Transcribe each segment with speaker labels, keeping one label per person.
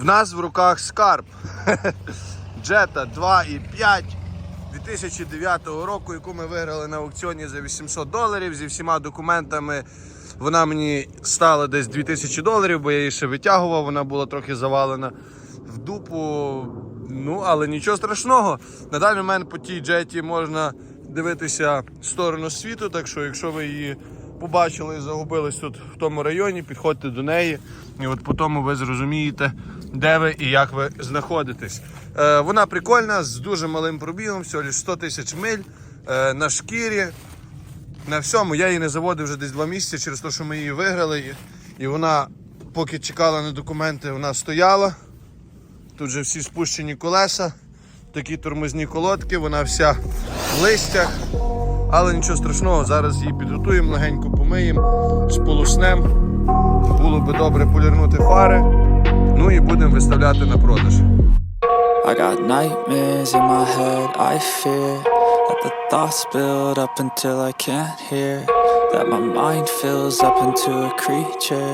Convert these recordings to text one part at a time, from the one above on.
Speaker 1: В нас в руках скарб. Jetta 2.5 2009 року, яку ми виграли на аукціоні за 800 доларів зі всіма документами. Вона мені стала десь 2000 доларів, бо я її ще витягував, вона була трохи завалена в дупу. Ну, але нічого страшного. На даний момент по тій джеті можна дивитися в сторону світу, так що якщо ви її побачили і загубились тут в тому районі, підходьте до неї, і от по тому ви зрозумієте, де ви і як ви знаходитесь. Е, вона прикольна, з дуже малим пробігом, всього лише 100 тисяч миль е, на шкірі. На всьому я її не заводив вже десь два місяці через те, що ми її виграли. І, вона, поки чекала на документи, вона стояла. Тут же всі спущені колеса, такі тормозні колодки, вона вся в листях. Але нічого страшного, зараз її підготуємо, легенько помиємо, сполоснем. Було би добре полірнути фари. Виставляти на продаж.
Speaker 2: I got nightmares in my head, I fear That the thoughts build up until I can't hear That my mind fills up into a creature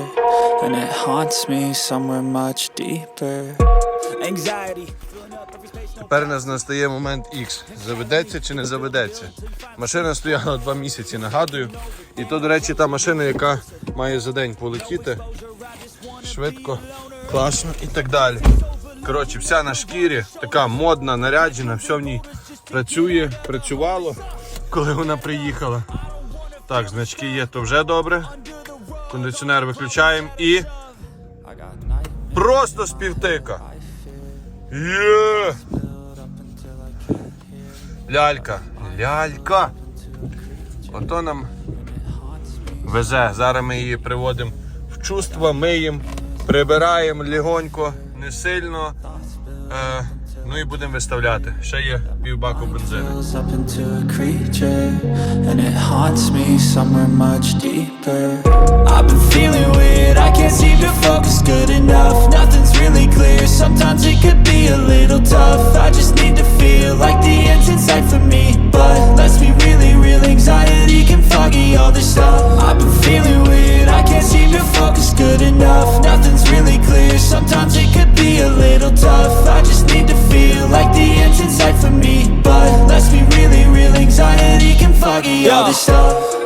Speaker 2: And it haunts me somewhere much deeper Anxiety
Speaker 1: Тепер нас настає момент X. Заведеться чи не заведеться. Машина стояла два місяці, нагадую. І то, до речі, та машина, яка має за день полетіти. Швидко, класно і так далі. Коротше, вся на шкірі, така модна, наряджена, все в ній працює, працювало, коли вона приїхала. Так, значки є, то вже добре. Кондиціонер виключаємо і просто співтика. Є! Лялька, лялька. Ото нам везе. Зараз ми її приводимо в чувство, миємо, прибираємо легонько, не сильно. Е, ну і будемо виставляти. Ще є півбаку бензину.
Speaker 2: But let's be really real, anxiety can foggy all this stuff. I've been feeling seem to focus good enough. Nothing's really clear, sometimes it could be a little tough. I just need to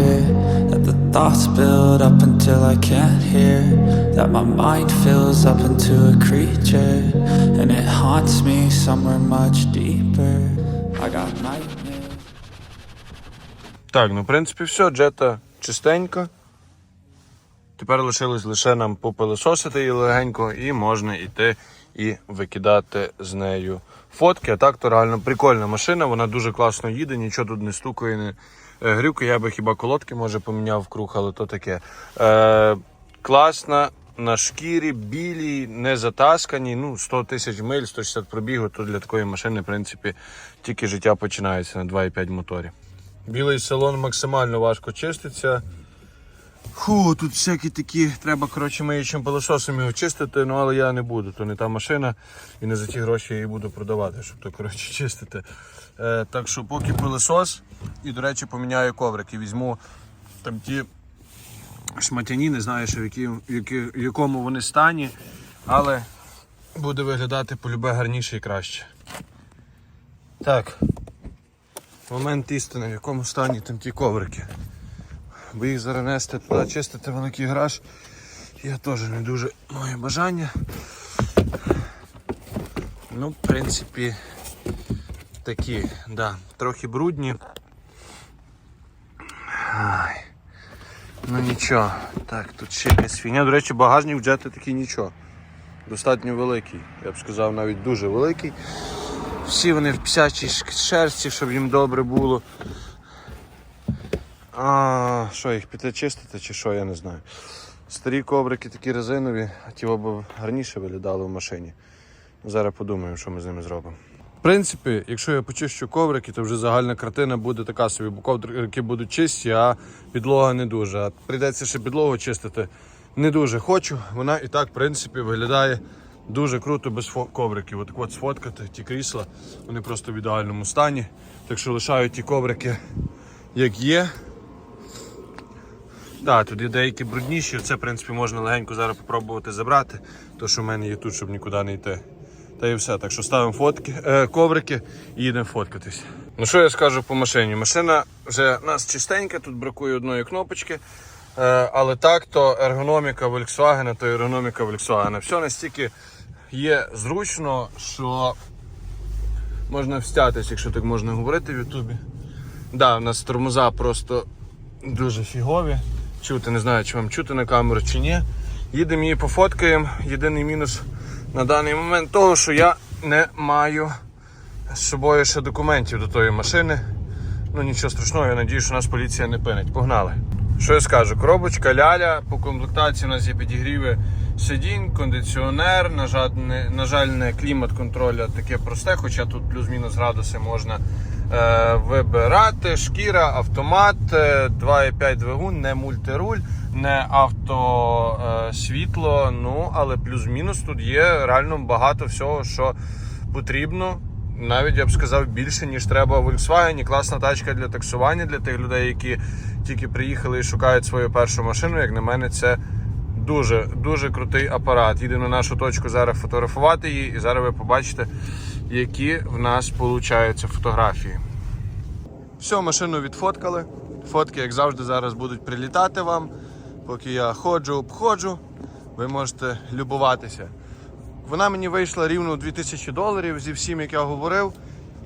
Speaker 2: fear That the thoughts build up until I can't hear That my mind fills up into a creature And it haunts me somewhere much deeper I got nightmares
Speaker 1: Так, ну в принципі все, джета чистенька. Тепер лишилось лише нам попилисосити її легенько і можна йти і викидати з нею фотки. А так то реально прикольна машина, вона дуже класно їде, нічого тут не стукає, не е, грюкає. Я би хіба колодки може поміняв в круг, але то таке. Е, класна. На шкірі, білій, не затаскані. Ну, 100 тисяч миль, 160 пробігу, то для такої машини, в принципі, тільки життя починається на 2,5 моторі. Білий салон максимально важко чиститься. Фу, тут всякі такі, треба коротше миючим пилососом його чистити, ну але я не буду, то не та машина і не за ті гроші я її буду продавати, щоб то коротше чистити. Е, так що поки пилосос і, до речі, поміняю коврики. Візьму там ті шматяні, не знаю, що в, які, в, які, в якому вони стані, але буде виглядати полюбе гарніше і краще. Так. Момент істини, в якому стані там ті коврики. Бо їх зараз нести туди, чистити великий гараж. Я теж не дуже маю бажання. Ну, в принципі, такі, да, трохи брудні. Ай. Ну нічого. Так, тут ще якась фігня. До речі, багажник в джети такий нічого. Достатньо великий. Я б сказав, навіть дуже великий. Всі вони в псячій шерсті, щоб їм добре було. А, що їх піти чистити чи що, я не знаю. Старі коврики такі резинові, а ті б гарніше виглядали в машині. Зараз подумаємо, що ми з ними зробимо. В принципі, якщо я почищу коврики, то вже загальна картина буде така собі, бо коврики будуть чисті, а підлога не дуже. А прийдеться ще підлогу чистити. Не дуже хочу. Вона і так, в принципі, виглядає дуже круто без ковриків. Отак от сфоткати ті крісла, вони просто в ідеальному стані. Так що лишаю ті коврики, як є. Так, тут є деякі брудніші, це, в принципі, можна легенько зараз попробувати забрати, то що в мене є тут, щоб нікуди не йти. Та і все. Так що ставимо фотки, е, коврики і їдемо фоткатись. Ну що я скажу по машині? Машина вже у нас чистенька, тут бракує одної кнопочки. Е, але так, то ергономіка Volkswagen, то ергономіка Volkswagen. Все настільки є зручно, що можна встятись, якщо так можна говорити в Ютубі. Да, у нас тормоза просто дуже фігові. Чути, не знаю, чи вам чути на камеру чи ні. Їдемо її пофоткаємо. Єдиний мінус на даний момент того, що я не маю з собою ще документів до тої машини. Ну нічого страшного, я надію, що нас поліція не пинить. Погнали. Що я скажу? Коробочка ляля, по комплектації у нас є підігріви сидінь, кондиціонер, на жаль, не, на жаль, не клімат контроля таке просте, хоча тут плюс-мінус градуси можна вибирати. Шкіра, автомат, е, 2,5 двигун, не мультируль, не авто е. Ну, але плюс-мінус тут є реально багато всього, що потрібно. Навіть я б сказав більше, ніж треба в Volkswagen. Класна тачка для таксування для тих людей, які тільки приїхали і шукають свою першу машину. Як на мене, це дуже дуже крутий апарат. Їдемо на нашу точку зараз фотографувати її, і зараз ви побачите, які в нас получаються фотографії. Все, машину відфоткали. Фотки, як завжди, зараз будуть прилітати вам. Поки я ходжу, обходжу, ви можете любуватися. Вона мені вийшла рівно 2000 доларів зі всім, як я говорив.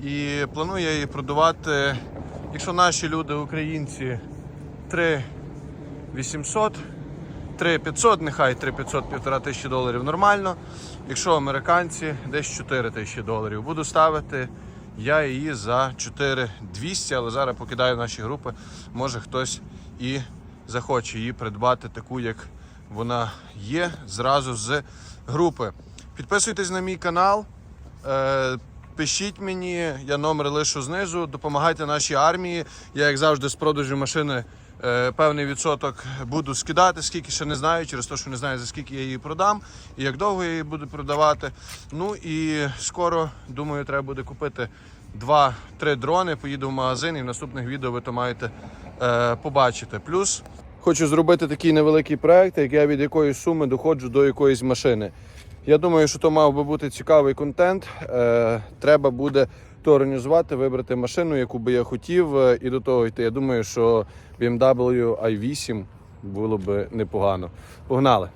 Speaker 1: І планую її продавати, якщо наші люди, українці, 3800, 3500, нехай 3500, півтора тисячі доларів нормально. Якщо американці, десь 4 тисячі доларів. Буду ставити я її за 4200, але зараз покидаю наші групи. Може хтось і захоче її придбати таку, як вона є, зразу з групи. Підписуйтесь на мій канал. Е, Пишіть мені, я номер лишу знизу. Допомагайте нашій армії. Я, як завжди, з продажу машини певний відсоток буду скидати, скільки ще не знаю, через те, що не знаю, за скільки я її продам і як довго я її буду продавати. Ну і скоро, думаю, треба буде купити 2-3 дрони. Поїду в магазин і в наступних відео ви то маєте е, побачити. Плюс хочу зробити такий невеликий проект, як я від якоїсь суми доходжу до якоїсь машини. Я думаю, що то мав би бути цікавий контент. Е, треба буде то організувати, вибрати машину, яку би я хотів, е, і до того йти. Я думаю, що BMW i8 було би непогано. Погнали!